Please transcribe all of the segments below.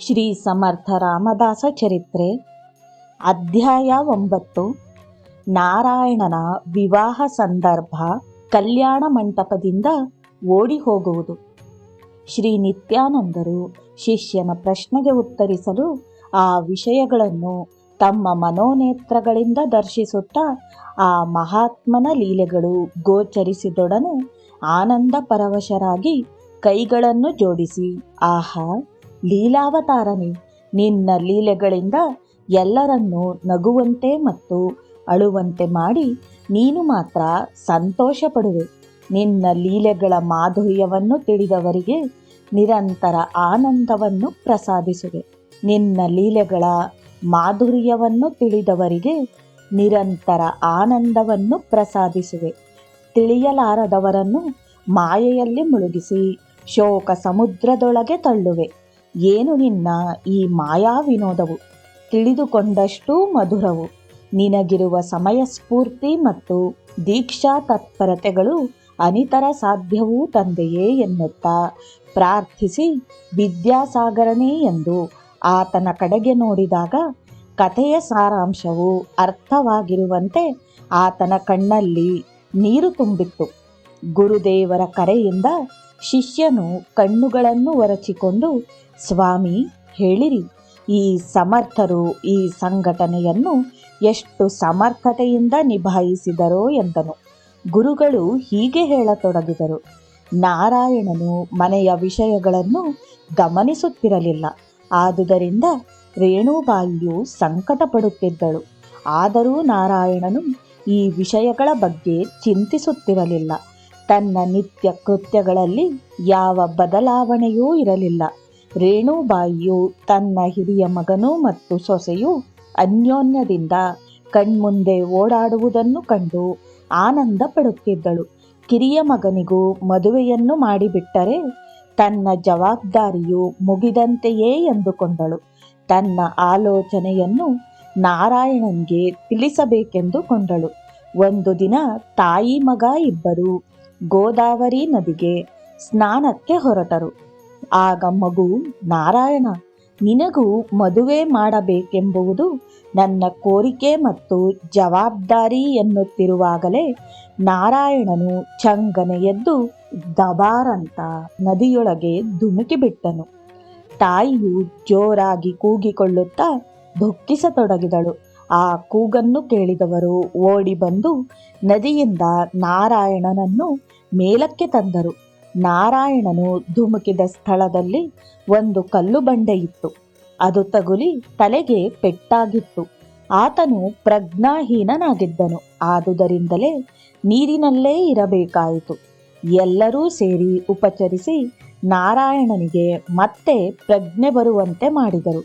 ಶ್ರೀ ಸಮರ್ಥ ರಾಮದಾಸ ಚರಿತ್ರೆ. ಅಧ್ಯಾಯ ಒಂಬತ್ತು. ನಾರಾಯಣನ ವಿವಾಹ ಸಂದರ್ಭ ಕಲ್ಯಾಣ ಮಂಟಪದಿಂದ ಓಡಿ ಹೋಗುವುದು. ಶ್ರೀ ನಿತ್ಯಾನಂದರು ಶಿಷ್ಯನ ಪ್ರಶ್ನೆಗೆ ಉತ್ತರಿಸಲು ಆ ವಿಷಯಗಳನ್ನು ತಮ್ಮ ಮನೋನೇತ್ರಗಳಿಂದ ದರ್ಶಿಸುತ್ತಾ ಆ ಮಹಾತ್ಮನ ಲೀಲೆಗಳು ಗೋಚರಿಸಿದೊಡನೆ ಆನಂದ ಪರವಶರಾಗಿ ಕೈಗಳನ್ನು ಜೋಡಿಸಿ, ಆಹಾ ಲೀಲಾವತಾರನೇ, ನಿನ್ನ ಲೀಲೆಗಳಿಂದ ಎಲ್ಲರನ್ನೂ ನಗುವಂತೆ ಮತ್ತು ಅಳುವಂತೆ ಮಾಡಿ ನೀನು ಮಾತ್ರ ಸಂತೋಷ ಪಡುವೆ ನಿನ್ನ ಲೀಲೆಗಳ ಮಾಧುರ್ಯವನ್ನು ತಿಳಿದವರಿಗೆ ನಿರಂತರ ಆನಂದವನ್ನು ಪ್ರಸಾದಿಸುವೆ. ನಿನ್ನ ಲೀಲೆಗಳ ಮಾಧುರ್ಯವನ್ನು ತಿಳಿದವರಿಗೆ ನಿರಂತರ ಆನಂದವನ್ನು ಪ್ರಸಾದಿಸುವೆ. ತಿಳಿಯಲಾರದವರನ್ನು ಮಾಯೆಯಲ್ಲಿ ಮುಳುಗಿಸಿ ಶೋಕ ಸಮುದ್ರದೊಳಗೆ ತಳ್ಳುವೆ. ಏನು ನಿನ್ನ ಈ ಮಾಯಾ ವಿನೋದವು ತಿಳಿದುಕೊಂಡಷ್ಟೂ ಮಧುರವು. ನಿನಗಿರುವ ಸಮಯ ಸ್ಫೂರ್ತಿ ಮತ್ತು ದೀಕ್ಷಾ ತತ್ಪರತೆಗಳು ಅನಿತರ ಸಾಧ್ಯವೂ ತಂದೆಯೇ ಎನ್ನುತ್ತಾ. ಪ್ರಾರ್ಥಿಸಿ, ವಿದ್ಯಾಸಾಗರನೇ ಎಂದು ಆತನ ಕಡೆಗೆ ನೋಡಿದಾಗ ಕಥೆಯ ಸಾರಾಂಶವು ಅರ್ಥವಾಗಿರುವಂತೆ ಆತನ ಕಣ್ಣಲ್ಲಿ ನೀರು ತುಂಬಿತ್ತು. ಗುರುದೇವರ ಕರೆಯಿಂದ ಶಿಷ್ಯನು ಕಣ್ಣುಗಳನ್ನು ಒರಚಿಕೊಂಡು ಸ್ವಾಮಿ, ಹೇಳಿರಿ, ಈ ಸಮರ್ಥರು ಈ ಸಂಘಟನೆಯನ್ನು ಎಷ್ಟು ಸಮರ್ಥತೆಯಿಂದ ನಿಭಾಯಿಸಿದರೋ ಎಂದನು. ಗುರುಗಳು ಹೀಗೆ ಹೇಳತೊಡಗಿದರು. ನಾರಾಯಣನು ಮನೆಯ ವಿಷಯಗಳನ್ನು ಗಮನಿಸುತ್ತಿರಲಿಲ್ಲ. ಆದುದರಿಂದ ರೇಣುಬಾಯಿಯು ಸಂಕಟ ಪಡುತ್ತಿದ್ದಳು ಆದರೂ ನಾರಾಯಣನು ಈ ವಿಷಯಗಳ ಬಗ್ಗೆ ಚಿಂತಿಸುತ್ತಿರಲಿಲ್ಲ. ತನ್ನ ನಿತ್ಯ ಕೃತ್ಯಗಳಲ್ಲಿ ಯಾವ ಬದಲಾವಣೆಯೂ ಇರಲಿಲ್ಲ. ರೇಣುಬಾಯಿಯು ತನ್ನ ಹಿರಿಯ ಮಗನು ಮತ್ತು ಸೊಸೆಯು ಅನ್ಯೋನ್ಯದಿಂದ ಕಣ್ಮುಂದೆ ಓಡಾಡುವುದನ್ನು ಕಂಡು ಆನಂದ ಪಡುತ್ತಿದ್ದಳು. ಕಿರಿಯ ಮಗನಿಗೂ ಮದುವೆಯನ್ನು ಮಾಡಿಬಿಟ್ಟರೆ ತನ್ನ ಜವಾಬ್ದಾರಿಯು ಮುಗಿದಂತೆಯೇ ಎಂದುಕೊಂಡಳು. ತನ್ನ ಆಲೋಚನೆಯನ್ನು ನಾರಾಯಣನ್ಗೆ ತಿಳಿಸಬೇಕೆಂದು ಕೊಂಡಳು. ಒಂದು ದಿನ ತಾಯಿ ಮಗ ಇಬ್ಬರು ಗೋದಾವರಿ ನದಿಗೆ ಸ್ನಾನಕ್ಕೆ ಹೊರಟರು. ಆಗ ಮಗು, ನಾರಾಯಣ, ನಿನಗೂ ಮದುವೆ ಮಾಡಬೇಕೆಂಬುವುದು ನನ್ನ ಕೋರಿಕೆ ಮತ್ತು ಜವಾಬ್ದಾರಿ ಎನ್ನುತ್ತಿರುವಾಗಲೇ ನಾರಾಯಣನು ಚಂಗನೆ ಎದ್ದು ದಬಾರಂತ ನದಿಯೊಳಗೆ ಧುಮುಕಿಬಿಟ್ಟನು. ತಾಯಿಯು ಜೋರಾಗಿ ಕೂಗಿಕೊಳ್ಳುತ್ತಾ ದುಃಖಿಸತೊಡಗಿದಳು. ಆ ಕೂಗನ್ನು ಕೇಳಿದವರು ಓಡಿ ಬಂದು ನದಿಯಿಂದ ನಾರಾಯಣನನ್ನು ಮೇಲಕ್ಕೆ ತಂದರು. ನಾರಾಯಣನು ಧುಮುಕಿದ ಸ್ಥಳದಲ್ಲಿ ಒಂದು ಕಲ್ಲು ಬಂಡೆ ಇತ್ತು. ಅದು ತಗುಲಿ ತಲೆಗೆ ಪೆಟ್ಟಾಗಿತ್ತು. ಆತನು ಪ್ರಜ್ಞಾಹೀನನಾಗಿದ್ದನು. ಆದುದರಿಂದಲೇ ನೀರಿನಲ್ಲೇ ಇರಬೇಕಾಯಿತು. ಎಲ್ಲರೂ ಸೇರಿ ಉಪಚರಿಸಿ ನಾರಾಯಣನಿಗೆ ಮತ್ತೆ ಪ್ರಜ್ಞೆ ಬರುವಂತೆ ಮಾಡಿದರು.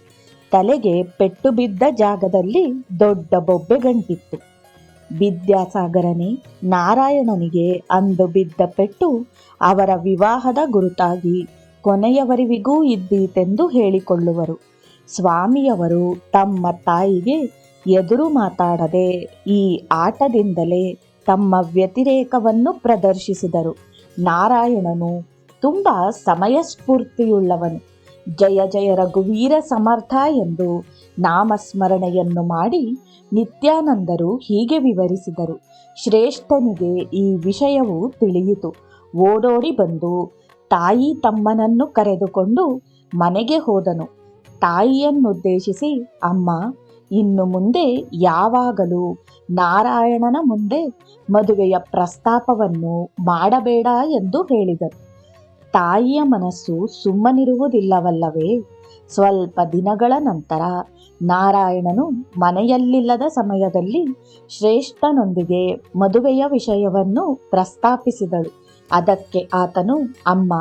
ತಲೆಗೆ ಪೆಟ್ಟು ಬಿದ್ದ ಜಾಗದಲ್ಲಿ ದೊಡ್ಡ ಬೊಬ್ಬೆ ಗಂಟಿತ್ತು ವಿದ್ಯಾಸಾಗರನೇ, ನಾರಾಯಣನಿಗೆ ಅಂದು ಬಿದ್ದ ಪೆಟ್ಟು ಅವರ ವಿವಾಹದ ಗುರುತಾಗಿ ಕೊನೆಯವರಿವಿಗೂ ಇದ್ದೀತೆಂದು ಹೇಳಿಕೊಳ್ಳುವರು. ಸ್ವಾಮಿಯವರು ತಮ್ಮ ತಾಯಿಗೆ ಎದುರು ಮಾತಾಡದೆ ಈ ಆಟದಿಂದಲೇ ತಮ್ಮ ವ್ಯತಿರೇಕವನ್ನು ಪ್ರದರ್ಶಿಸಿದರು. ನಾರಾಯಣನು ತುಂಬ ಸಮಯಸ್ಫೂರ್ತಿಯುಳ್ಳವನು. ಜಯ ಜಯ ರಘುವೀರ ಸಮರ್ಥ ಎಂದು ನಾಮಸ್ಮರಣೆಯನ್ನು ಮಾಡಿ ನಿತ್ಯಾನಂದರು ಹೀಗೆ ವಿವರಿಸಿದರು. ಶ್ರೇಷ್ಠನಿಗೆ ಈ ವಿಷಯವು ತಿಳಿಯಿತು. ಓಡೋಡಿ ಬಂದು ತಾಯಿ ತಮ್ಮನನ್ನು ಕರೆದುಕೊಂಡು ಮನೆಗೆ ಹೋದನು. ತಾಯಿಯನ್ನುದ್ದೇಶಿಸಿ, ಅಮ್ಮ, ಇನ್ನು ಮುಂದೆ ಯಾವಾಗಲೂ ನಾರಾಯಣನ ಮುಂದೆ ಮದುವೆಯ ಪ್ರಸ್ತಾಪವನ್ನು ಮಾಡಬೇಡ ಎಂದು ಹೇಳಿದರು. ತಾಯಿಯ ಮನಸ್ಸು ಸುಮ್ಮನಿರುವುದಿಲ್ಲವಲ್ಲವೇ? ಸ್ವಲ್ಪ ದಿನಗಳ ನಂತರ ನಾರಾಯಣನು ಮನೆಯಲ್ಲಿಲ್ಲದ ಸಮಯದಲ್ಲಿ ಶ್ರೇಷ್ಠನೊಂದಿಗೆ ಮದುವೆಯ ವಿಷಯವನ್ನು ಪ್ರಸ್ತಾಪಿಸಿದಳು. ಅದಕ್ಕೆ ಆತನು, ಅಮ್ಮ,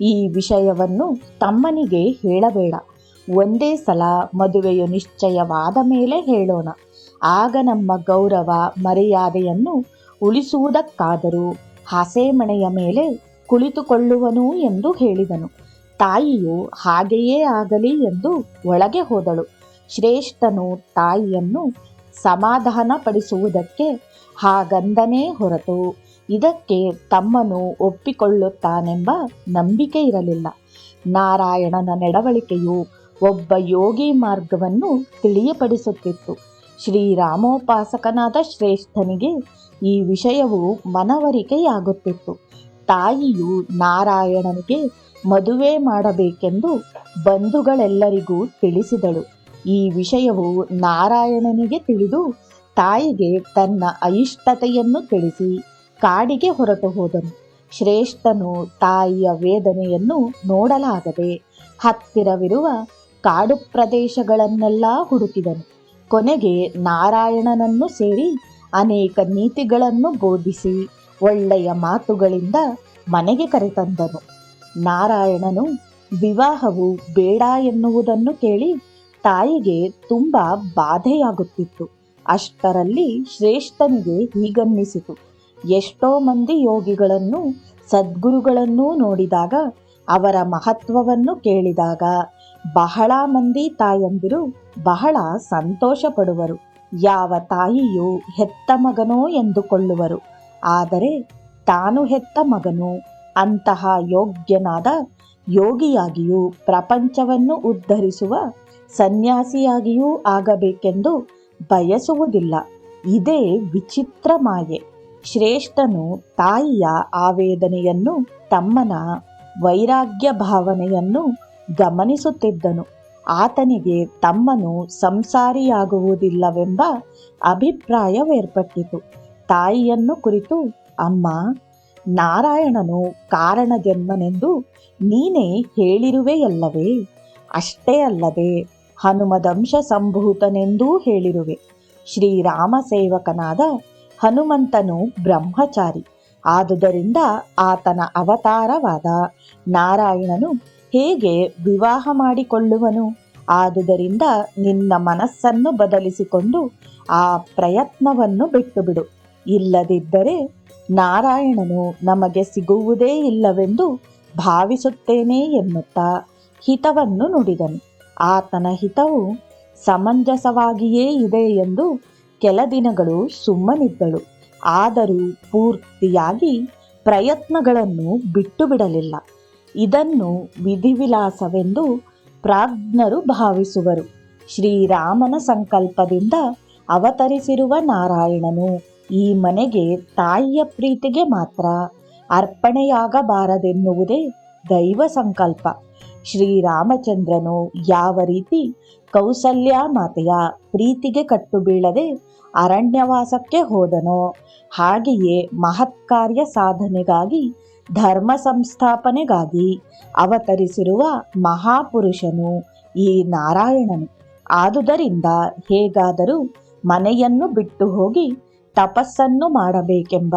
ಈ ವಿಷಯವನ್ನು ತಮ್ಮನಿಗೆ ಹೇಳಬೇಡ. ಒಂದೇ ಸಲ ಮದುವೆಯು ನಿಶ್ಚಯವಾದ ಮೇಲೆ ಹೇಳೋಣ. ಆಗ ನಮ್ಮ ಗೌರವ ಮರ್ಯಾದೆಯನ್ನು ಉಳಿಸುವುದಕ್ಕಾದರೂ ಹಸೆಮಣೆಯ ಮೇಲೆ ಕುಳಿತುಕೊಳ್ಳುವನು ಎಂದು ಹೇಳಿದನು. ತಾಯಿಯು ಹಾಗೆಯೇ ಆಗಲಿ ಎಂದು ಒಳಗೆ ಹೋದಳು. ಶ್ರೇಷ್ಠನು ತಾಯಿಯನ್ನು ಸಮಾಧಾನಪಡಿಸುವುದಕ್ಕೆ ಹಾಗಂದನೇ ಹೊರತು ಇದಕ್ಕೆ ತಮ್ಮನು ಒಪ್ಪಿಕೊಳ್ಳುತ್ತಾನೆಂಬ ನಂಬಿಕೆ ಇರಲಿಲ್ಲ. ನಾರಾಯಣನ ನಡವಳಿಕೆಯು ಒಬ್ಬ ಯೋಗಿ ಮಾರ್ಗವನ್ನು ತಿಳಿಯಪಡಿಸುತ್ತಿತ್ತು. ಶ್ರೀರಾಮೋಪಾಸಕನಾದ ಶ್ರೇಷ್ಠನಿಗೆ ಈ ವಿಷಯವು ಮನವರಿಕೆಯಾಗುತ್ತಿತ್ತು. ತಾಯಿಯು ನಾರಾಯಣನಿಗೆ ಮದುವೆ ಮಾಡಬೇಕೆಂದು ಬಂಧುಗಳೆಲ್ಲರಿಗೂ ತಿಳಿಸಿದಳು. ಈ ವಿಷಯವು ನಾರಾಯಣನಿಗೆ ತಿಳಿದು ತಾಯಿಗೆ ತನ್ನ ಅಯಿಷ್ಟತೆಯನ್ನು ತಿಳಿಸಿ ಕಾಡಿಗೆ ಹೊರಟು ಹೋದನು. ಶ್ರೇಷ್ಠನು ತಾಯಿಯ ವೇದನೆಯನ್ನು ನೋಡಲಾಗದೆ ಹತ್ತಿರವಿರುವ ಕಾಡು ಪ್ರದೇಶಗಳನ್ನೆಲ್ಲ ಹುಡುಕಿದನು. ಕೊನೆಗೆ ನಾರಾಯಣನನ್ನು ಸೇರಿ ಅನೇಕ ನೀತಿಗಳನ್ನು ಬೋಧಿಸಿ ಒಳ್ಳೆಯ ಮಾತುಗಳಿಂದ ಮನೆಗೆ ಕರೆತಂದನು. ನಾರಾಯಣನು ವಿವಾಹವು ಬೇಡ ಎನ್ನುವುದನ್ನು ಕೇಳಿ ತಾಯಿಗೆ ತುಂಬ ಬಾಧೆಯಾಗುತ್ತಿತ್ತು. ಅಷ್ಟರಲ್ಲಿ ಶ್ರೇಷ್ಠನಿಗೆ ಹೀಗನ್ನಿಸಿತು. ಎಷ್ಟೋ ಮಂದಿ ಯೋಗಿಗಳನ್ನು, ಸದ್ಗುರುಗಳನ್ನೂ ನೋಡಿದಾಗ ಅವರ ಮಹತ್ವವನ್ನು ಕೇಳಿದಾಗ ಬಹಳ ಮಂದಿ ತಾಯಂದಿರು ಬಹಳ ಸಂತೋಷ ಪಡುವರು ಯಾವ ತಾಯಿಯು ಹೆತ್ತ ಮಗನೋ ಎಂದುಕೊಳ್ಳುವರು. ಆದರೆ ತಾನು ಹೆತ್ತ ಮಗನು ಅಂತಹ ಯೋಗ್ಯನಾದ ಯೋಗಿಯಾಗಿಯೂ ಪ್ರಪಂಚವನ್ನು ಉದ್ಧರಿಸುವ ಸನ್ಯಾಸಿಯಾಗಿಯೂ ಆಗಬೇಕೆಂದು ಬಯಸುವುದಿಲ್ಲ. ಇದೇ ವಿಚಿತ್ರ ಮಾಯೆ. ಶ್ರೇಷ್ಠನು ತಾಯಿಯ ಆವೇದನೆಯನ್ನು ತಮ್ಮನ ವೈರಾಗ್ಯ ಭಾವನೆಯನ್ನು ಗಮನಿಸುತ್ತಿದ್ದನು. ಆತನಿಗೆ ತಮ್ಮನು ಸಂಸಾರಿಯಾಗುವುದಿಲ್ಲವೆಂಬ ಅಭಿಪ್ರಾಯವೇರ್ಪಟ್ಟಿತು. ತಾಯಿಯನ್ನು ಕುರಿತು, ಅಮ್ಮ, ನಾರಾಯಣನು ಕಾರಣ ಜನ್ಮನೆಂದು ನೀನೇ ಹೇಳಿರುವೆಯಲ್ಲವೇ? ಅಷ್ಟೇ ಅಲ್ಲದೆ ಹನುಮದಂಶ ಸಂಭೂತನೆಂದೂ ಹೇಳಿರುವೆ. ಶ್ರೀರಾಮ ಸೇವಕನಾದ ಹನುಮಂತನು ಬ್ರಹ್ಮಚಾರಿ. ಆದುದರಿಂದ ಆತನ ಅವತಾರವಾದ ನಾರಾಯಣನು ಹೇಗೆ ವಿವಾಹ ಮಾಡಿಕೊಳ್ಳುವನು? ಆದುದರಿಂದ ನಿನ್ನ ಮನಸ್ಸನ್ನು ಬದಲಿಸಿಕೊಂಡು ಆ ಪ್ರಯತ್ನವನ್ನು ಬಿಟ್ಟುಬಿಡು. ಇಲ್ಲದಿದ್ದರೆ ನಾರಾಯಣನು ನಮಗೆ ಸಿಗುವುದೇ ಇಲ್ಲವೆಂದು ಭಾವಿಸುತ್ತೇನೆ ಎನ್ನುತ್ತಾ ಹಿತವನ್ನು ನುಡಿದನು. ಆತನ ಹಿತವು ಸಮಂಜಸವಾಗಿಯೇ ಇದೆ ಎಂದು ಕೆಲ ದಿನಗಳು ಸುಮ್ಮನಿದ್ದಳು. ಆದರೂ ಪೂರ್ತಿಯಾಗಿ ಪ್ರಯತ್ನಗಳನ್ನು ಬಿಟ್ಟು ಬಿಡಲಿಲ್ಲ ಇದನ್ನು ವಿಧಿವಿಲಾಸವೆಂದು ಪ್ರಾಜ್ಞರು ಭಾವಿಸುವರು. ಶ್ರೀರಾಮನ ಸಂಕಲ್ಪದಿಂದ ಅವತರಿಸಿರುವ ನಾರಾಯಣನು ಈ ಮನೆಗೆ ತಾಯಿಯ ಪ್ರೀತಿಗೆ ಮಾತ್ರ ಅರ್ಪಣೆಯಾಗಬಾರದೆನ್ನುವುದೇ ದೈವ ಸಂಕಲ್ಪ. ಶ್ರೀರಾಮಚಂದ್ರನು ಯಾವ ರೀತಿ ಕೌಸಲ್ಯ ಮಾತೆಯ ಪ್ರೀತಿಗೆ ಕಟ್ಟು ಬೀಳದೆ ಅರಣ್ಯವಾಸಕ್ಕೆ ಹೋದನೋ, ಹಾಗೆಯೇ ಮಹತ್ಕಾರ್ಯ ಸಾಧನೆಗಾಗಿ, ಧರ್ಮ ಸಂಸ್ಥಾಪನೆಗಾಗಿ ಅವತರಿಸಿರುವ ಮಹಾಪುರುಷನು ಈ ನಾರಾಯಣನು. ಆದುದರಿಂದ ಹೇಗಾದರೂ ಮನೆಯನ್ನು ಬಿಟ್ಟು ಹೋಗಿ ತಪಸ್ಸನ್ನು ಮಾಡಬೇಕೆಂಬ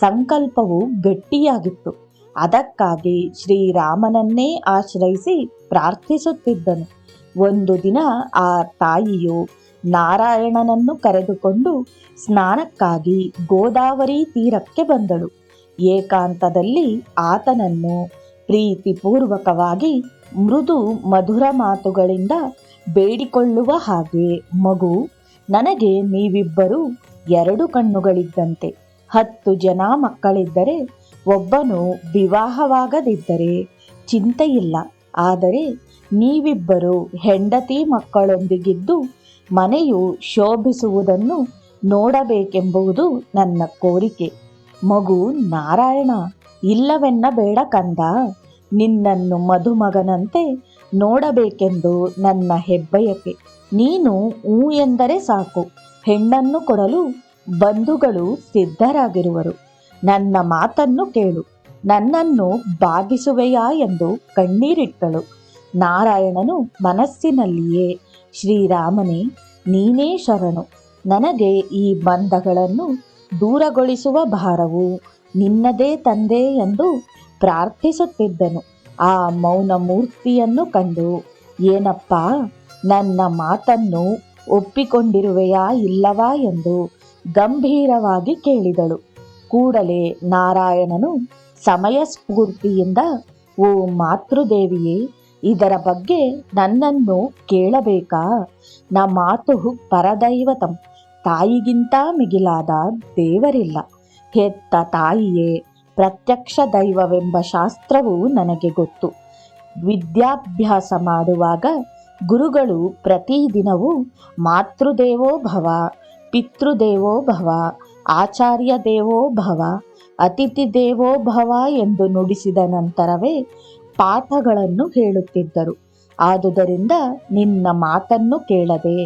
ಸಂಕಲ್ಪವು ಗಟ್ಟಿಯಾಗಿತ್ತು. ಅದಕ್ಕಾಗಿ ಶ್ರೀರಾಮನನ್ನೇ ಆಶ್ರಯಿಸಿ ಪ್ರಾರ್ಥಿಸುತ್ತಿದ್ದನು. ಒಂದು ದಿನ ಆ ತಾಯಿಯು ನಾರಾಯಣನನ್ನು ಕರೆದುಕೊಂಡು ಸ್ನಾನಕ್ಕಾಗಿ ಗೋದಾವರಿ ತೀರಕ್ಕೆ ಬಂದಳು. ಏಕಾಂತದಲ್ಲಿ ಆತನನ್ನು ಪ್ರೀತಿಪೂರ್ವಕವಾಗಿ ಮೃದು ಮಧುರ ಮಾತುಗಳಿಂದ ಬೇಡಿಕೊಳ್ಳುವ ಹಾಗೆ, ಮಗು, ನನಗೆ ನೀವಿಬ್ಬರೂ ಎರಡು ಕಣ್ಣುಗಳಿದ್ದಂತೆ. ಹತ್ತು ಜನ ಮಕ್ಕಳಿದ್ದರೆ ಒಬ್ಬನು ವಿವಾಹವಾಗದಿದ್ದರೆ ಚಿಂತೆಯಿಲ್ಲ. ಆದರೆ ನೀವಿಬ್ಬರು ಹೆಂಡತಿ ಮಕ್ಕಳೊಂದಿಗಿದ್ದು ಮನೆಯು ಶೋಭಿಸುವುದನ್ನು ನೋಡಬೇಕೆಂಬುದು ನನ್ನ ಕೋರಿಕೆ. ಮಗು ನಾರಾಯಣ, ಇಲ್ಲವೆನ್ನಬೇಡ ಕಂದ. ನಿನ್ನನ್ನು ಮಧುಮಗನಂತೆ ನೋಡಬೇಕೆಂದು ನನ್ನ ಹೆಬ್ಬಯಕೆ. ನೀನು ಊ ಎಂದರೆ ಸಾಕು. ಹೆಣ್ಣನ್ನು ಕೊಡಲು ಬಂಧುಗಳು ಸಿದ್ಧರಾಗಿರುವರು. ನನ್ನ ಮಾತನ್ನು ಕೇಳು. ನನ್ನನ್ನು ಬಾಧಿಸುವೆಯಾ ಎಂದು ಕಣ್ಣೀರಿಟ್ಟಳು. ನಾರಾಯಣನು ಮನಸ್ಸಿನಲ್ಲಿಯೇ, ಶ್ರೀರಾಮನೇ, ನೀನೇ ಶರಣು. ನನಗೆ ಈ ಬಂಧಗಳನ್ನು ದೂರಗೊಳಿಸುವ ಭಾರವು ನಿನ್ನದೇ ತಂದೆ ಎಂದು ಪ್ರಾರ್ಥಿಸುತ್ತಿದ್ದನು. ಆ ಮೌನ ಮೂರ್ತಿಯನ್ನು ಕಂಡು, ಏನಪ್ಪ, ನನ್ನ ಮಾತನ್ನು ಒಪ್ಪಿಕೊಂಡಿರುವೆಯಾ ಇಲ್ಲವಾ ಎಂದು ಗಂಭೀರವಾಗಿ ಕೇಳಿದಳು. ಕೂಡಲೇ ನಾರಾಯಣನು ಸಮಯ ಸ್ಫೂರ್ತಿಯಿಂದ, ಓ ಮಾತೃದೇವಿಯೇ, ಇದರ ಬಗ್ಗೆ ನನ್ನನ್ನು ಕೇಳಬೇಕಾ? ನ ಮಾತು ಪರದೈವತಂ. ತಾಯಿಗಿಂತ ಮಿಗಿಲಾದ ದೇವರಿಲ್ಲ. ಹೆತ್ತ ತಾಯಿಯೇ, ಪ್ರತ್ಯಕ್ಷ ದೈವವೆಂಬ ಶಾಸ್ತ್ರವು ನನಗೆ ಗೊತ್ತು. ವಿದ್ಯಾಭ್ಯಾಸ ಮಾಡುವಾಗ ಗುರುಗಳು ಪ್ರತಿದಿನವೂ ಮಾತೃದೇವೋ ಭವ, ಪಿತೃದೇವೋ ಭವ ಆಚಾರ್ಯ ದೇವೋ ಭವ, ಅತಿಥಿ ದೇವೋ ಭವ ಎಂದು ನುಡಿಸಿದ ನಂತರವೇ ಪಾಠಗಳನ್ನು ಹೇಳುತ್ತಿದ್ದರು. ಆದುದರಿಂದ ನಿನ್ನ ಮಾತನ್ನು ಕೇಳದೆ,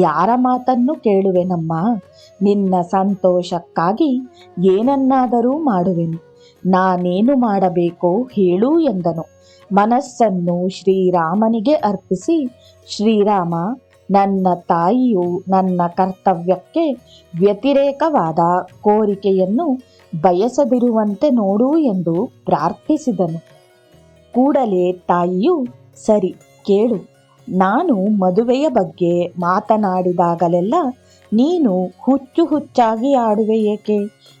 ಯಾರ ಮಾತನ್ನು ಕೇಳುವೆನಮ್ಮ? ನಿನ್ನ ಸಂತೋಷಕ್ಕಾಗಿ ಏನನ್ನಾದರೂ ಮಾಡುವೆನು. ನಾನೇನು ಮಾಡಬೇಕೋ ಹೇಳು ಎಂದನು. ಮನಸ್ಸನ್ನು ಶ್ರೀರಾಮನಿಗೆ ಅರ್ಪಿಸಿ, ಶ್ರೀರಾಮ ನನ್ನ ತಾಯಿಯು ನನ್ನ ಕರ್ತವ್ಯಕ್ಕೆ ವ್ಯತಿರೇಕವಾದ ಕೋರಿಕೆಯನ್ನು ಬಯಸದಿರುವಂತೆ ನೋಡು ಎಂದು ಪ್ರಾರ್ಥಿಸಿದನು. ಕೂಡಲೇ ತಾಯಿಯು, ಸರಿ, ಕೇಳು. ನಾನು ಮದುವೆಯ ಬಗ್ಗೆ ಮಾತನಾಡಿದಾಗಲೆಲ್ಲ ನೀನು ಹುಚ್ಚು ಹುಚ್ಚಾಗಿ ಆಡುವೆ ಏಕೆ?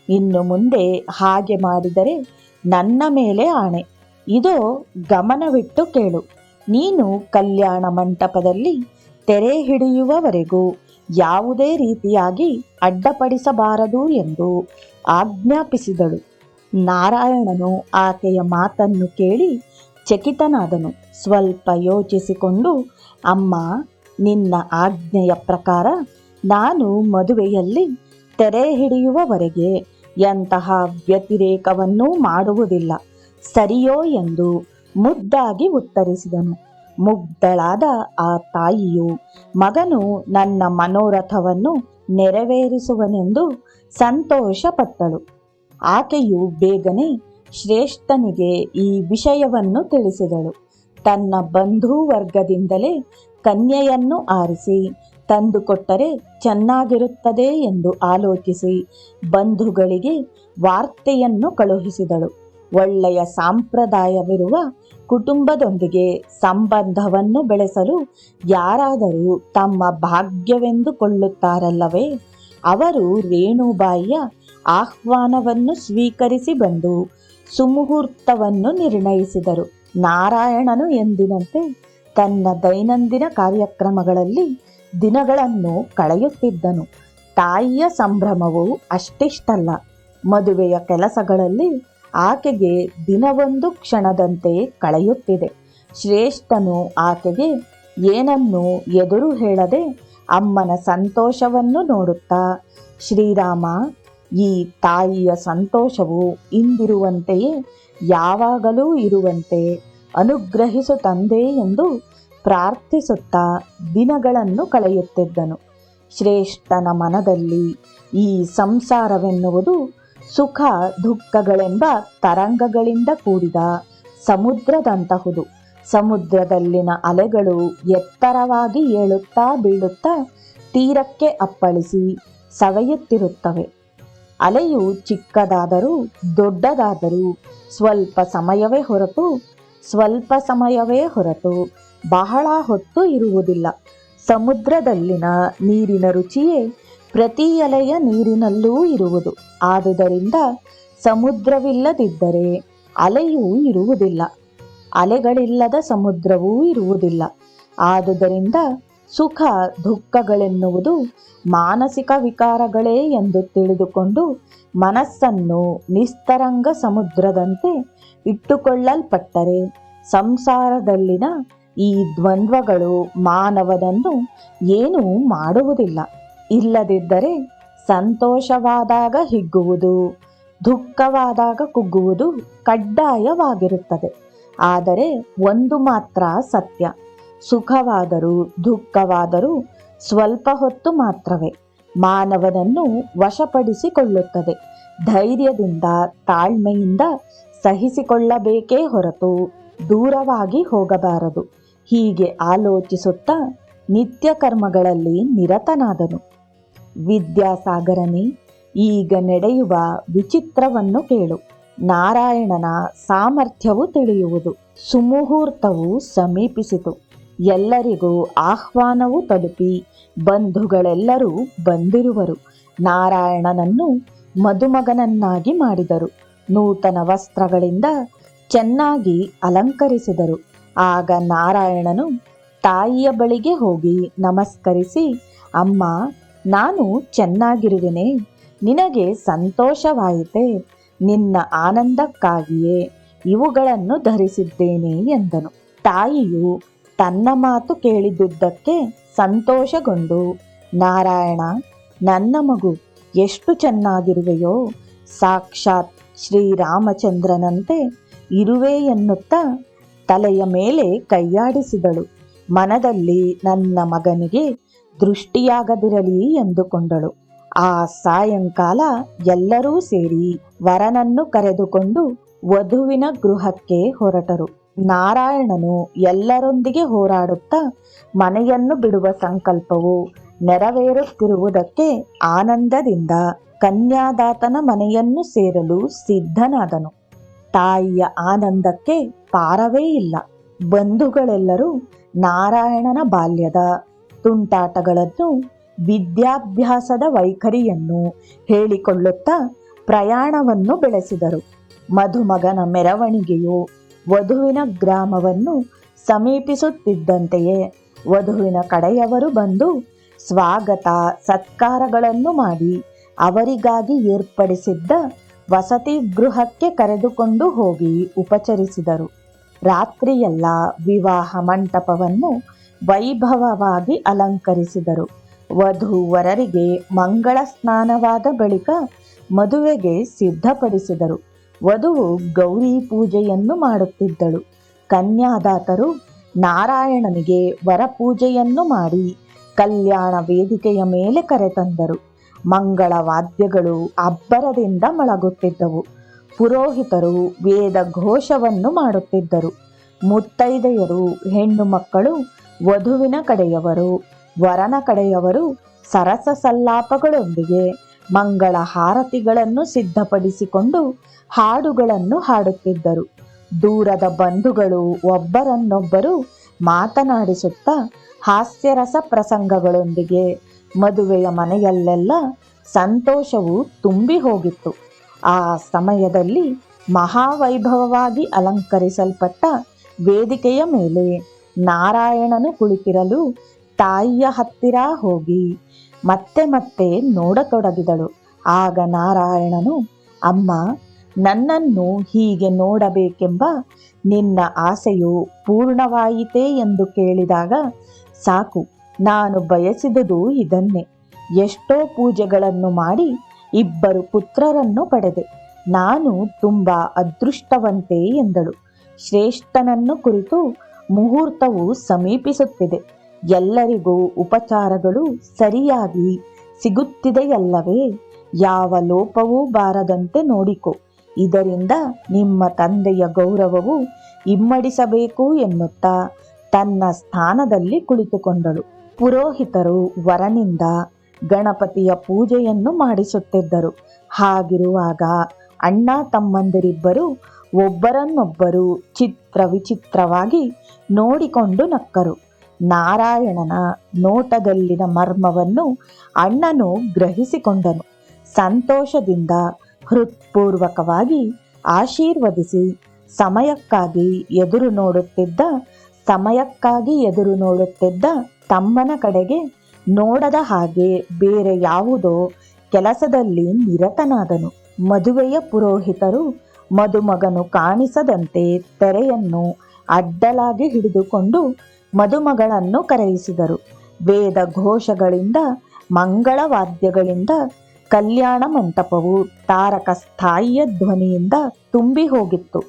ಇನ್ನು ಮುಂದೆ ಹಾಗೆ ಮಾಡಿದರೆ ನನ್ನ ಮೇಲೆ ಆಣೆ. ಇದೋ ಗಮನವಿಟ್ಟು ಕೇಳು. ನೀನು ಕಲ್ಯಾಣ ಮಂಟಪದಲ್ಲಿ ತೆರೆ ಹಿಡಿಯುವವರೆಗೂ ಯಾವುದೇ ರೀತಿಯಾಗಿ ಅಡ್ಡಪಡಿಸಬಾರದು ಎಂದು ಆಜ್ಞಾಪಿಸಿದಳು. ನಾರಾಯಣನು ಆಕೆಯ ಮಾತನ್ನು ಕೇಳಿ ಚಕಿತನಾದನು. ಸ್ವಲ್ಪ ಯೋಚಿಸಿಕೊಂಡು, ಅಮ್ಮ, ನಿನ್ನ ಆಜ್ಞೆಯ ಪ್ರಕಾರ ನಾನು ಮದುವೆಯಲ್ಲಿ ತೆರೆ ಹಿಡಿಯುವವರೆಗೆ ಎಂತಹ ವ್ಯತಿರೇಕವನ್ನೂ ಮಾಡುವುದಿಲ್ಲ. ಸರಿಯೋ? ಎಂದು ಮುದ್ದಾಗಿ ಉತ್ತರಿಸಿದನು. ಮುಗ್ಧಳಾದ ಆ ತಾಯಿಯು, ಮಗನು ನನ್ನ ಮನೋರಥವನ್ನು ನೆರವೇರಿಸುವನೆಂದು ಸಂತೋಷಪಟ್ಟಳು. ಆಕೆಯು ಬೇಗನೆ ಶ್ರೇಷ್ಠನಿಗೆ ಈ ವಿಷಯವನ್ನು ತಿಳಿಸಿದಳು. ತನ್ನ ಬಂಧು ವರ್ಗದಿಂದಲೇ ಕನ್ಯೆಯನ್ನು ಆರಿಸಿ, ತಂದುಕೊಟ್ಟರೆ ಚೆನ್ನಾಗಿರುತ್ತದೆ ಎಂದು ಆಲೋಚಿಸಿ, ಬಂಧುಗಳಿಗೆ ವಾರ್ತೆಯನ್ನು ಕಳುಹಿಸಿದಳು. ಒಳ್ಳೆಯ ಸಾಂಪ್ರದಾಯವಿರುವ ಕುಟುಂಬದೊಂದಿಗೆ ಸಂಬಂಧವನ್ನು ಬೆಳೆಸಲು ಯಾರಾದರೂ ತಮ್ಮ ಭಾಗ್ಯವೆಂದುಕೊಳ್ಳುತ್ತಾರಲ್ಲವೇ? ಅವರು ರೇಣುಬಾಯಿಯ ಆಹ್ವಾನವನ್ನು ಸ್ವೀಕರಿಸಿ ಬಂದು ಸುಮುಹೂರ್ತವನ್ನು ನಿರ್ಣಯಿಸಿದರು. ನಾರಾಯಣನು ಎಂದಿನಂತೆ ತನ್ನ ದೈನಂದಿನ ಕಾರ್ಯಕ್ರಮಗಳಲ್ಲಿ ದಿನಗಳನ್ನು ಕಳೆಯುತ್ತಿದ್ದನು. ತಾಯಿಯ ಸಂಭ್ರಮವು ಅಷ್ಟಿಷ್ಟಲ್ಲ. ಮದುವೆಯ ಕೆಲಸಗಳಲ್ಲಿ ಆಕೆಗೆ ದಿನವೊಂದು ಕ್ಷಣದಂತೆ ಕಳೆಯುತ್ತಿದೆ. ಶ್ರೇಷ್ಠನು ಆಕೆಗೆ, ಏನನ್ನು ಎದುರು ಹೇಳದೆ ಅಮ್ಮನ ಸಂತೋಷವನ್ನು ನೋಡುತ್ತಾ? ಶ್ರೀರಾಮ, ಈ ತಾಯಿಯ ಸಂತೋಷವು ಇಂದಿರುವಂತೆಯೇ, ಯಾವಾಗಲೂ ಇರುವಂತೆ ಅನುಗ್ರಹಿಸು ತಂದೆ ಎಂದು ಪ್ರಾರ್ಥಿಸುತ್ತಾ ದಿನಗಳನ್ನು ಕಳೆಯುತ್ತಿದ್ದನು. ಶ್ರೇಷ್ಠನ ಮನದಲ್ಲಿ ಈ ಸಂಸಾರವೆನ್ನುವುದು ಸುಖ ದುಃಖಗಳೆಂಬ ತರಂಗಗಳಿಂದ ಕೂಡಿದ ಸಮುದ್ರದಂತಹುದು. ಸಮುದ್ರದಲ್ಲಿನ ಅಲೆಗಳು ಎತ್ತರವಾಗಿ ಏಳುತ್ತಾ ಬೀಳುತ್ತಾ ತೀರಕ್ಕೆ ಅಪ್ಪಳಿಸಿ ಸವೆಯುತ್ತಿರುತ್ತವೆ. ಅಲೆಯು ಚಿಕ್ಕದಾದರೂ ದೊಡ್ಡದಾದರೂ ಸ್ವಲ್ಪ ಸಮಯವೇ ಹೊರತು, ಸ್ವಲ್ಪ ಸಮಯವೇ ಹೊರತು ಬಹಳ ಹೊತ್ತು ಇರುವುದಿಲ್ಲ. ಸಮುದ್ರದಲ್ಲಿನ ನೀರಿನ ರುಚಿಯೇ ಪ್ರತಿ ಅಲೆಯ ನೀರಿನಲ್ಲೂ ಇರುವುದು. ಆದುದರಿಂದ ಸಮುದ್ರವಿಲ್ಲದಿದ್ದರೆ ಅಲೆಯೂ ಇರುವುದಿಲ್ಲ. ಅಲೆಗಳಿಲ್ಲದ ಸಮುದ್ರವೂ ಇರುವುದಿಲ್ಲ. ಆದುದರಿಂದ ಸುಖ ದುಃಖಗಳೆನ್ನುವುದು ಮಾನಸಿಕ ವಿಕಾರಗಳೇ ಎಂದು ತಿಳಿದುಕೊಂಡು ಮನಸ್ಸನ್ನು ನಿಸ್ತರಂಗ ಸಮುದ್ರದಂತೆ ಇಟ್ಟುಕೊಳ್ಳಲ್ಪಟ್ಟರೆ ಸಂಸಾರದಲ್ಲಿನ ಈ ದ್ವಂದ್ವಗಳು ಮಾನವನನ್ನು ಏನೂ ಮಾಡುವುದಿಲ್ಲ. ಇಲ್ಲದಿದ್ದರೆ ಸಂತೋಷವಾದಾಗ ಹಿಗ್ಗುವುದು, ದುಃಖವಾದಾಗ ಕುಗ್ಗುವುದು ಕಡ್ಡಾಯವಾಗಿರುತ್ತದೆ. ಆದರೆ ಒಂದು ಮಾತ್ರ ಸತ್ಯ. ಸುಖವಾದರೂ ದುಃಖವಾದರೂ ಸ್ವಲ್ಪ ಹೊತ್ತು ಮಾತ್ರವೇ. ಮಾನವನನ್ನು ವಶಪಡಿಸಿಕೊಳ್ಳುತ್ತದೆ. ಧೈರ್ಯದಿಂದ, ತಾಳ್ಮೆಯಿಂದ ಸಹಿಸಿಕೊಳ್ಳಬೇಕೇ ಹೊರತು ದೂರವಾಗಿ ಹೋಗಬಾರದು. ಹೀಗೆ ಆಲೋಚಿಸುತ್ತಾ ನಿತ್ಯ ಕರ್ಮಗಳಲ್ಲಿ ನಿರತನಾದನು. ವಿದ್ಯಾಸಾಗರನೇ, ಈಗ ನಡೆಯುವ ವಿಚಿತ್ರವನ್ನು ಕೇಳು. ನಾರಾಯಣನ ಸಾಮರ್ಥ್ಯವು ತಿಳಿಯುವುದು. ಸುಮುಹೂರ್ತವು ಸಮೀಪಿಸಿತು. ಎಲ್ಲರಿಗೂ ಆಹ್ವಾನವು ತಲುಪಿ ಬಂಧುಗಳೆಲ್ಲರೂ ಬಂದಿರುವರು. ನಾರಾಯಣನನ್ನು ಮದುಮಗನನ್ನಾಗಿ ಮಾಡಿದರು. ನೂತನ ವಸ್ತ್ರಗಳಿಂದ ಚೆನ್ನಾಗಿ ಅಲಂಕರಿಸಿದರು. ಆಗ ನಾರಾಯಣನು ತಾಯಿಯ ಬಳಿಗೆ ಹೋಗಿ ನಮಸ್ಕರಿಸಿ, ಅಮ್ಮ ನಾನು ಚೆನ್ನಾಗಿರುವೆನೆ, ನಿನಗೆ ಸಂತೋಷವಾಯಿತೆ, ನಿನ್ನ ಆನಂದಕ್ಕಾಗಿಯೇ ಇವುಗಳನ್ನು ಧರಿಸಿದ್ದೇನೆ ಎಂದನು. ತಾಯಿಯು ತನ್ನ ಮಾತು ಕೇಳಿದುದಕ್ಕೆ ಸಂತೋಷಗೊಂಡು, ನಾರಾಯಣ, ನನ್ನ ಮಗು ಎಷ್ಟು ಚೆನ್ನಾಗಿರುವೆಯೋ, ಸಾಕ್ಷಾತ್ ಶ್ರೀರಾಮಚಂದ್ರನಂತೆ ಇರುವೆ ಎನ್ನುತ್ತಾ ತಲೆಯ ಮೇಲೆ ಕೈಯಾಡಿಸಿದಳು. ಮನದಲ್ಲಿ ನನ್ನ ಮಗನಿಗೆ ದೃಷ್ಟಿಯಾಗದಿರಲಿ ಎಂದುಕೊಂಡಳು. ಆ ಸಾಯಂಕಾಲ ಎಲ್ಲರೂ ಸೇರಿ ವರನನ್ನು ಕರೆದುಕೊಂಡು ವಧುವಿನ ಗೃಹಕ್ಕೆ ಹೊರಟರು. ನಾರಾಯಣನು ಎಲ್ಲರೊಂದಿಗೆ ಹೋರಾಡುತ್ತಾ ಮನೆಯನ್ನು ಬಿಡುವ ಸಂಕಲ್ಪವು ನೆರವೇರುತ್ತಿರುವುದಕ್ಕೆ ಆನಂದದಿಂದ ಕನ್ಯಾದಾತನ ಮನೆಯನ್ನು ಸೇರಲು ಸಿದ್ಧನಾದನು. ತಾಯಿಯ ಆನಂದಕ್ಕೆ ಪಾರವೇ ಇಲ್ಲ. ಬಂಧುಗಳೆಲ್ಲರೂ ನಾರಾಯಣನ ಬಾಲ್ಯದ ತುಂಟಾಟಗಳನ್ನು ವಿದ್ಯಾಭ್ಯಾಸದ ವೈಖರಿಯನ್ನು ಹೇಳಿಕೊಳ್ಳುತ್ತಾ ಪ್ರಯಾಣವನ್ನು ಬೆಳೆಸಿದರು. ಮಧುಮಗನ ಮೆರವಣಿಗೆಯು ವಧುವಿನ ಗ್ರಾಮವನ್ನು ಸಮೀಪಿಸುತ್ತಿದ್ದಂತೆಯೇ ವಧುವಿನ ಕಡೆಯವರು ಬಂದು ಸ್ವಾಗತ ಸತ್ಕಾರಗಳನ್ನು ಮಾಡಿ ಅವರಿಗಾಗಿ ಏರ್ಪಡಿಸಿದ್ದ ವಸತಿ ಗೃಹಕ್ಕೆ ಕರೆದುಕೊಂಡು ಹೋಗಿ ಉಪಚರಿಸಿದರು. ರಾತ್ರಿಯೆಲ್ಲ ವಿವಾಹ ಮಂಟಪವನ್ನು ವೈಭವವಾಗಿ ಅಲಂಕರಿಸಿದರು. ವಧು ವರರಿಗೆ ಮಂಗಳ ಸ್ನಾನವಾದ ಬಳಿಕ ಮದುವೆಗೆ ಸಿದ್ಧಪಡಿಸಿದರು. ವಧುವು ಗೌರಿ ಪೂಜೆಯನ್ನು ಮಾಡುತ್ತಿದ್ದಳು. ಕನ್ಯಾದಾತರು ನಾರಾಯಣನಿಗೆ ವರಪೂಜೆಯನ್ನು ಮಾಡಿ ಕಲ್ಯಾಣ ವೇದಿಕೆಯ ಮೇಲೆ ಕರೆತಂದರು ಮಂಗಳ ವಾದ್ಯಗಳು ಅಬ್ಬರದಿಂದ ಮೊಳಗುತ್ತಿದ್ದವು ಪುರೋಹಿತರು ವೇದ ಘೋಷವನ್ನು ಮಾಡುತ್ತಿದ್ದರು. ಮುತ್ತೈದೆಯರು ಹೆಣ್ಣು ಮಕ್ಕಳು ವಧುವಿನ ಕಡೆಯವರು, ವರನ ಕಡೆಯವರು ಸರಸ ಸಲ್ಲಾಪಗಳೊಂದಿಗೆ ಮಂಗಳ ಹಾರತಿಗಳನ್ನು ಸಿದ್ಧಪಡಿಸಿಕೊಂಡು ಹಾಡುಗಳನ್ನು ಹಾಡುತ್ತಿದ್ದರು. ದೂರದ ಬಂಧುಗಳು ಒಬ್ಬರನ್ನೊಬ್ಬರು ಮಾತನಾಡಿಸುತ್ತಾ ಹಾಸ್ಯರಸ ಪ್ರಸಂಗಗಳೊಂದಿಗೆ ಮದುವೆಯ ಮನೆಯಲ್ಲೆಲ್ಲ ಸಂತೋಷವು ತುಂಬಿ ಹೋಗಿತ್ತು. ಆ ಸಮಯದಲ್ಲಿ ಮಹಾವೈಭವವಾಗಿ ಅಲಂಕರಿಸಲ್ಪಟ್ಟ ವೇದಿಕೆಯ ಮೇಲೆ ನಾರಾಯಣನು ಕುಳಿತಿರಲು ತಾಯಿಯ ಹತ್ತಿರ ಹೋಗಿ ಮತ್ತೆ ಮತ್ತೆ ನೋಡತೊಡಗಿದಳು. ಆಗ ನಾರಾಯಣನು, ಅಮ್ಮ, ನನ್ನನ್ನು ಹೀಗೆ ನೋಡಬೇಕೆಂಬ ನಿನ್ನ ಆಸೆಯು ಪೂರ್ಣವಾಯಿತೇ ಎಂದು ಕೇಳಿದಾಗ, ಸಾಕು, ನಾನು ಬಯಸಿದುದು ಇದನ್ನೇ. ಎಷ್ಟೋ ಪೂಜೆಗಳನ್ನು ಮಾಡಿ ಇಬ್ಬರು ಪುತ್ರರನ್ನು ಪಡೆದೆ. ನಾನು ತುಂಬ ಅದೃಷ್ಟವಂತೆ ಎಂದಳು. ಶ್ರೇಷ್ಠನನ್ನು ಕುರಿತು ಮುಹೂರ್ತವು ಸಮೀಪಿಸುತ್ತಿದೆ. ಎಲ್ಲರಿಗೂ ಉಪಚಾರಗಳು ಸರಿಯಾಗಿ ಸಿಗುತ್ತಿದೆಯಲ್ಲವೇ? ಯಾವ ಲೋಪವೂ ಬಾರದಂತೆ ನೋಡಿಕೊ. ಇದರಿಂದ ನಿಮ್ಮ ತಂದೆಯ ಗೌರವವು ಇಮ್ಮಡಿಸಬೇಕು ಎನ್ನುತ್ತಾ ತನ್ನ ಸ್ಥಾನದಲ್ಲಿ ಕುಳಿತುಕೊಂಡಳು. ಪುರೋಹಿತರು ವರನಿಂದ ಗಣಪತಿಯ ಪೂಜೆಯನ್ನು ಮಾಡಿಸುತ್ತಿದ್ದರು. ಹಾಗಿರುವಾಗ ಅಣ್ಣ ತಮ್ಮಂದಿರಿಬ್ಬರು ಒಬ್ಬರನ್ನೊಬ್ಬರು ಚಿತ್ರ ವಿಚಿತ್ರವಾಗಿ ನೋಡಿಕೊಂಡು ನಕ್ಕರು. ನಾರಾಯಣನ ನೋಟದಲ್ಲಿನ ಮರ್ಮವನ್ನು ಅಣ್ಣನು ಗ್ರಹಿಸಿಕೊಂಡನು. ಸಂತೋಷದಿಂದ ಹೃತ್ಪೂರ್ವಕವಾಗಿ ಆಶೀರ್ವದಿಸಿ ಸಮಯಕ್ಕಾಗಿ ಎದುರು ನೋಡುತ್ತಿದ್ದ, ಸಮಯಕ್ಕಾಗಿ ಎದುರು ನೋಡುತ್ತಿದ್ದ ತಮ್ಮನ ಕಡೆಗೆ ನೋಡದ ಹಾಗೆ ಬೇರೆ ಯಾವುದೋ ಕೆಲಸದಲ್ಲಿ ನಿರತನಾದನು. ಮದುವೆಯ ಪುರೋಹಿತರು ಮದುಮಗನು ಕಾಣಿಸದಂತೆ ತೆರೆಯನ್ನು ಅಡ್ಡಲಾಗಿ ಹಿಡಿದುಕೊಂಡು ಮದುಮಗಳನ್ನು ಕರೆಯಿಸಿದರು. ವೇದ ಘೋಷಗಳಿಂದ ಮಂಗಳವಾದ್ಯಗಳಿಂದ ಕಲ್ಯಾಣ ಮಂಟಪವು ತಾರಕ ಸ್ಥಾಯಿಯ ಧ್ವನಿಯಿಂದ ತುಂಬಿ ಹೋಗಿತ್ತು.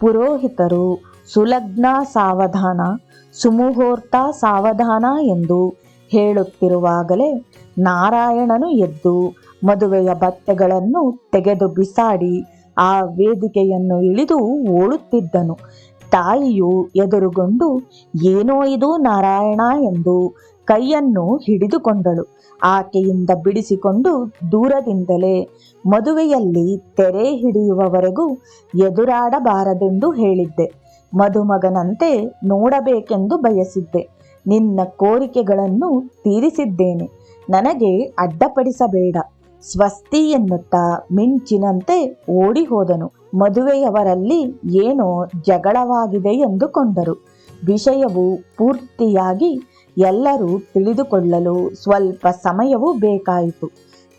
ಪುರೋಹಿತರು ಸುಲಗ್ನ ಸಾವಧಾನ, ಸುಮುಹೂರ್ತ ಸಾವಧಾನ ಎಂದು ಹೇಳುತ್ತಿರುವಾಗಲೇ ನಾರಾಯಣನು ಎದ್ದು ಮದುವೆಯ ಬಟ್ಟೆಗಳನ್ನು ತೆಗೆದು ಬಿಸಾಡಿ ಆ ವೇದಿಕೆಯನ್ನು ಇಳಿದು ಓಡುತ್ತಿದ್ದನು. ತಾಯಿಯು ಎದುರುಗೊಂಡು, ಏನೋ ಇದು ನಾರಾಯಣ? ಎಂದು ಕೈಯನ್ನು ಹಿಡಿದುಕೊಂಡಳು. ಆಕೆಯಿಂದ ಬಿಡಿಸಿಕೊಂಡು ದೂರದಿಂದಲೇ ಮದುವೆಯಲ್ಲಿ ತೆರೆ ಹಿಡಿಯುವವರೆಗೂ ಎದುರಾಡಬಾರದೆಂದು ಹೇಳಿದ್ದೆ. ಮದುಮಗನಂತೆ ನೋಡಬೇಕೆಂದು ಬಯಸಿದ್ದೆ. ನಿನ್ನ ಕೋರಿಕೆಗಳನ್ನು ತೀರಿಸಿದ್ದೇನೆ. ನನಗೆ ಅಡ್ಡಪಡಿಸಬೇಡ. ಸ್ವಸ್ತಿ ಎನ್ನುತ್ತಾ ಮಿಂಚಿನಂತೆ ಓಡಿ ಹೋದನು ಮದುವೆಯವರಲ್ಲಿ ಏನೋ ಜಗಳವಾಗಿದೆ ಎಂದುಕೊಂಡರು. ವಿಷಯವು ಪೂರ್ತಿಯಾಗಿ ಎಲ್ಲರೂ ತಿಳಿದುಕೊಳ್ಳಲು ಸ್ವಲ್ಪ ಸಮಯವೂ ಬೇಕಾಯಿತು.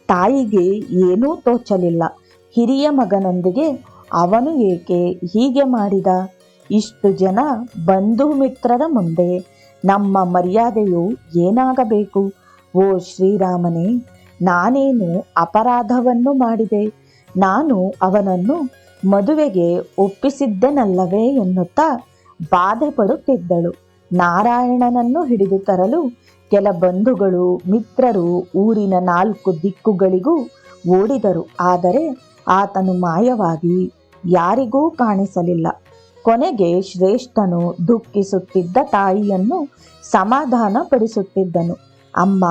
ತಾಯಿಗೆ ಏನೂ ತೋಚಲಿಲ್ಲ. ಹಿರಿಯ ಮಗನೊಂದಿಗೆ, ಅವನು ಏಕೆ ಹೀಗೆ ಮಾಡಿದ? ಇಷ್ಟು ಜನ ಬಂಧು ಮಿತ್ರರ ಮುಂದೆ ನಮ್ಮ ಮರ್ಯಾದೆಯು ಏನಾಗಬೇಕು? ಓ ಶ್ರೀರಾಮನೇ ನಾನೇನು ಅಪರಾಧವನ್ನು ಮಾಡಿದೆ? ನಾನು ಅವನನ್ನು ಮದುವೆಗೆ ಒಪ್ಪಿಸಿದ್ದೆನಲ್ಲವೇ ಎನ್ನುತ್ತಾ ಬಾಧೆ ಪಡುತ್ತಿದ್ದಳು ನಾರಾಯಣನನ್ನು ಹಿಡಿದು ತರಲು ಕೆಲ ಬಂಧುಗಳು, ಮಿತ್ರರು ಊರಿನ ನಾಲ್ಕು ದಿಕ್ಕುಗಳಿಗೂ ಓಡಿದರು. ಆದರೆ ಆತನು ಮಾಯವಾಗಿ ಯಾರಿಗೂ ಕಾಣಿಸಲಿಲ್ಲ. ಕೊನೆಗೆ ಶ್ರೇಷ್ಠನು ದುಃಖಿಸುತ್ತಿದ್ದ ತಾಯಿಯನ್ನು ಸಮಾಧಾನ ಪಡಿಸುತ್ತಿದ್ದನು ಅಮ್ಮ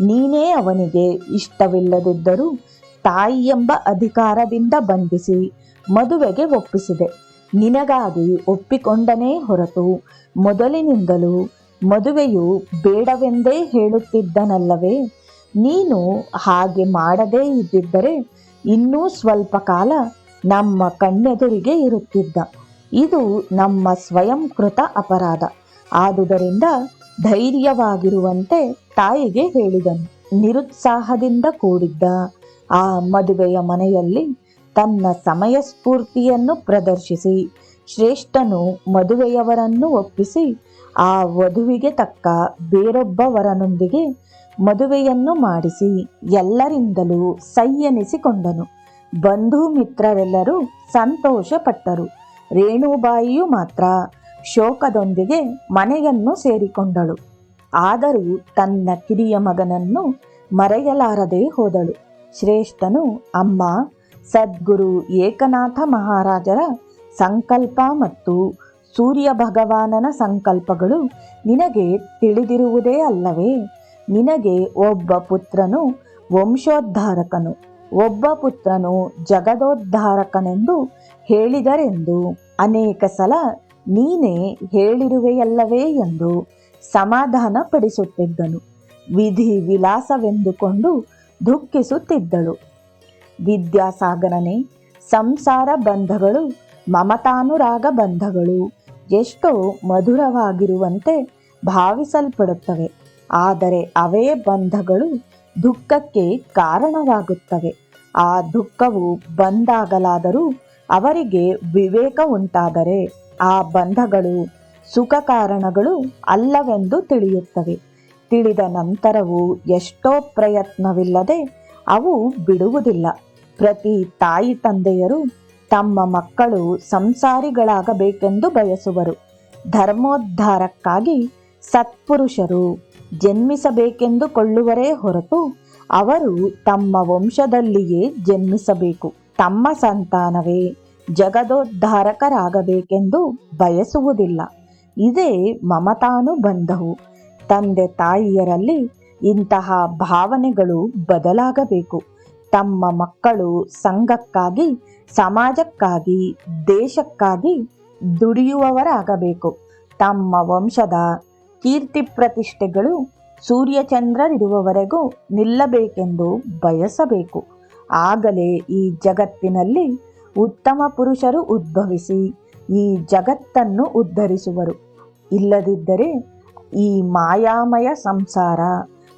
ನೀನೇ ಅವನಿಗೆ ಇಷ್ಟವಿಲ್ಲದಿದ್ದರೂ ತಾಯಿ ಎಂಬ ಅಧಿಕಾರದಿಂದ ಬಂಧಿಸಿ ಮದುವೆಗೆ ಒಪ್ಪಿಸಿದೆ. ನಿನಗಾಗಿ ಒಪ್ಪಿಕೊಂಡನೇ ಹೊರತು ಮೊದಲಿನಿಂದಲೂ ಮದುವೆಯು ಬೇಡವೆಂದೇ ಹೇಳುತ್ತಿದ್ದನಲ್ಲವೇ, ನೀನು ಹಾಗೆ ಮಾಡದೇ ಇದ್ದಿದ್ದರೆ ಇನ್ನೂ ಸ್ವಲ್ಪ ಕಾಲ ನಮ್ಮ ಕಣ್ಣೆದುರಿಗೆ ಇರುತ್ತಿದ್ದ. ಇದು ನಮ್ಮ ಸ್ವಯಂಕೃತ ಅಪರಾಧ. ಆದುದರಿಂದ ಧೈರ್ಯವಾಗಿರುವಂತೆ ತಾಯಿಗೆ ಹೇಳಿದನು. ನಿರುತ್ಸಾಹದಿಂದ ಕೂಡಿದ್ದ ಆ ಮದುವೆಯ ಮನೆಯಲ್ಲಿ ತನ್ನ ಸಮಯ ಸ್ಫೂರ್ತಿಯನ್ನು ಪ್ರದರ್ಶಿಸಿ, ಶ್ರೇಷ್ಠನು ಮದುವೆಯವರನ್ನು ಒಪ್ಪಿಸಿ, ಆ ವಧುವಿಗೆ ತಕ್ಕ ಬೇರೊಬ್ಬವರನೊಂದಿಗೆ ಮದುವೆಯನ್ನು ಮಾಡಿಸಿ ಎಲ್ಲರಿಂದಲೂ ಸೈಯನಿಸಿಕೊಂಡನು. ಬಂಧು ಮಿತ್ರರೆಲ್ಲರೂ ಸಂತೋಷಪಟ್ಟರು. ರೇಣುಬಾಯಿಯು ಮಾತ್ರ ಶೋಕದೊಂದಿಗೆ ಮನೆಯನ್ನು ಸೇರಿಕೊಂಡಳು. ಆದರೂ ತನ್ನ ಕಿರಿಯ ಮಗನನ್ನು ಮರೆಯಲಾರದೆ ಹೋದಳು. ಶ್ರೇಷ್ಠನು, ಅಮ್ಮ, ಸದ್ಗುರು ಏಕನಾಥ ಮಹಾರಾಜರ ಸಂಕಲ್ಪ ಮತ್ತು ಸೂರ್ಯ ಭಗವಾನನ ಸಂಕಲ್ಪಗಳು ನಿನಗೆ ತಿಳಿದಿರುವುದೇ ಅಲ್ಲವೇ? ನಿನಗೆ ಒಬ್ಬ ಪುತ್ರನು ವಂಶೋದ್ಧಾರಕನು. ಒಬ್ಬ ಪುತ್ರನು ಜಗದೋದ್ಧಾರಕನೆಂದು ಹೇಳಿದರೆಂದು ಅನೇಕ ಸಲ ನೀನೇ ಹೇಳಿರುವೆಯಲ್ಲವೇ ಎಂದು ಸಮಾಧಾನ ಪಡಿಸುತ್ತಿದ್ದನು ವಿಧಿ ವಿಲಾಸವೆಂದುಕೊಂಡು ದುಃಖಿಸುತ್ತಿದ್ದಳು. ವಿದ್ಯಾಸಾಗರನೇ, ಸಂಸಾರ ಬಂಧಗಳು ಮಮತಾನುರಾಗ ಬಂಧಗಳು ಎಷ್ಟೋ ಮಧುರವಾಗಿರುವಂತೆ ಭಾವಿಸಲ್ಪಡುತ್ತವೆ. ಆದರೆ ಅವೇ ಬಂಧಗಳು ದುಃಖಕ್ಕೆ ಕಾರಣವಾಗುತ್ತವೆ. ಆ ದುಃಖವು ಬಂದಾಗಲಾದರೂ ಅವರಿಗೆ ವಿವೇಕ ಉಂಟಾದರೆ ಆ ಬಂಧಗಳು ಸುಖ ಕಾರಣಗಳು ಅಲ್ಲವೆಂದು ತಿಳಿಯುತ್ತವೆ. ತಿಳಿದ ನಂತರವೂ ಎಷ್ಟೋ ಪ್ರಯತ್ನವಿಲ್ಲದೆ ಅವು ಬಿಡುವುದಿಲ್ಲ. ಪ್ರತಿ ತಾಯಿ ತಂದೆಯರು ತಮ್ಮ ಮಕ್ಕಳು ಸಂಸಾರಿಗಳಾಗಬೇಕೆಂದು ಬಯಸುವರು. ಧರ್ಮೋದ್ಧಾರಕ್ಕಾಗಿ ಸತ್ಪುರುಷರು ಜನ್ಮಿಸಬೇಕೆಂದು ಕೊಳ್ಳುವರೇ ಹೊರತು ಅವರು ತಮ್ಮ ವಂಶದಲ್ಲಿಯೇ ಜನ್ಮಿಸಬೇಕು. ತಮ್ಮ ಸಂತಾನವೇ ಜಗದೋದ್ಧಾರಕರಾಗಬೇಕೆಂದು ಬಯಸುವುದಿಲ್ಲ. ಇದೇ ಮಮತಾನುಬಂಧವು ತಂದೆ ತಾಯಿಯರಲ್ಲಿ ಇಂತಹ ಭಾವನೆಗಳು ಬದಲಾಗಬೇಕು. ತಮ್ಮ ಮಕ್ಕಳು ಸಂಘಕ್ಕಾಗಿ, ಸಮಾಜಕ್ಕಾಗಿ, ದೇಶಕ್ಕಾಗಿ ದುಡಿಯುವವರಾಗಬೇಕು. ತಮ್ಮ ವಂಶದ ಕೀರ್ತಿ ಪ್ರತಿಷ್ಠೆಗಳು ಸೂರ್ಯಚಂದ್ರರಿರುವವರೆಗೂ ನಿಲ್ಲಬೇಕೆಂದು ಬಯಸಬೇಕು. ಆಗಲೇ ಈ ಜಗತ್ತಿನಲ್ಲಿ ಉತ್ತಮ ಪುರುಷರು ಉದ್ಭವಿಸಿ ಈ ಜಗತ್ತನ್ನು ಉದ್ಧರಿಸುವರು. ಇಲ್ಲದಿದ್ದರೆ ಈ ಮಾಯಾಮಯ ಸಂಸಾರ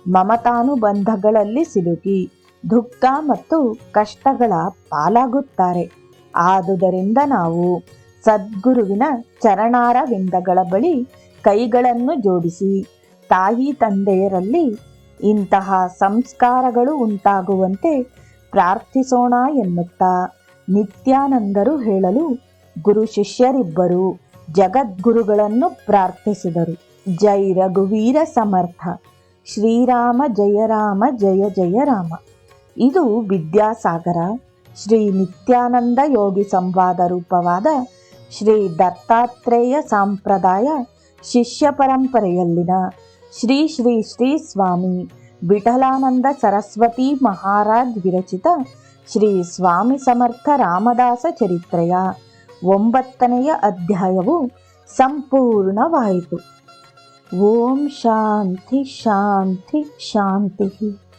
ಮಮತಾನುಬಂಧಗಳಲ್ಲಿ ಸಿಲುಕಿ ದುಃಖ ಮತ್ತು ಕಷ್ಟಗಳ ಪಾಲಾಗುತ್ತಾರೆ. ಆದುದರಿಂದ ನಾವು ಸದ್ಗುರುವಿನ ಚರಣಾರ ವಿಂದಗಳ ಬಳಿ ಕೈಗಳನ್ನು ಜೋಡಿಸಿ ತಾಯಿ ತಂದೆಯರಲ್ಲಿ ಇಂತಹ ಸಂಸ್ಕಾರಗಳು ಉಂಟಾಗುವಂತೆ ಪ್ರಾರ್ಥಿಸೋಣ ಎನ್ನುತ್ತಾ ನಿತ್ಯಾನಂದರು ಹೇಳಲು ಗುರು ಶಿಷ್ಯರಿಬ್ಬರು ಜಗದ್ಗುರುಗಳನ್ನು ಪ್ರಾರ್ಥಿಸಿದರು. ಜೈ ರಘುವೀರ ಸಮರ್ಥ. ಶ್ರೀರಾಮ ಜಯ ರಾಮ ಜಯ ಜಯ ರಾಮ. ಇದು ವಿದ್ಯಾಸಾಗರ. ಶ್ರೀ ನಿತ್ಯಾನಂದ ಯೋಗಿ ಸಂವಾದ ರೂಪವಾದ ಶ್ರೀ ದತ್ತಾತ್ರೇಯ ಸಂಪ್ರದಾಯ ಶಿಷ್ಯ ಪರಂಪರೆಯಲ್ಲಿನ ಶ್ರೀ ಶ್ರೀ ಶ್ರೀ ಸ್ವಾಮಿ ವಿಠಲಾನಂದ ಸರಸ್ವತಿ ಮಹಾರಾಜ್ ವಿರಚಿತ ಶ್ರೀ ಸ್ವಾಮಿ ಸಮರ್ಥ ರಾಮದಾಸ ಚರಿತ್ರೆಯ ಒಂಬತ್ತನೆಯ ಅಧ್ಯಾಯವು ಸಂಪೂರ್ಣವಾಯಿತು. ಓಂ ಶಾಂತಿ ಶಾಂತಿ ಶಾಂತಿ.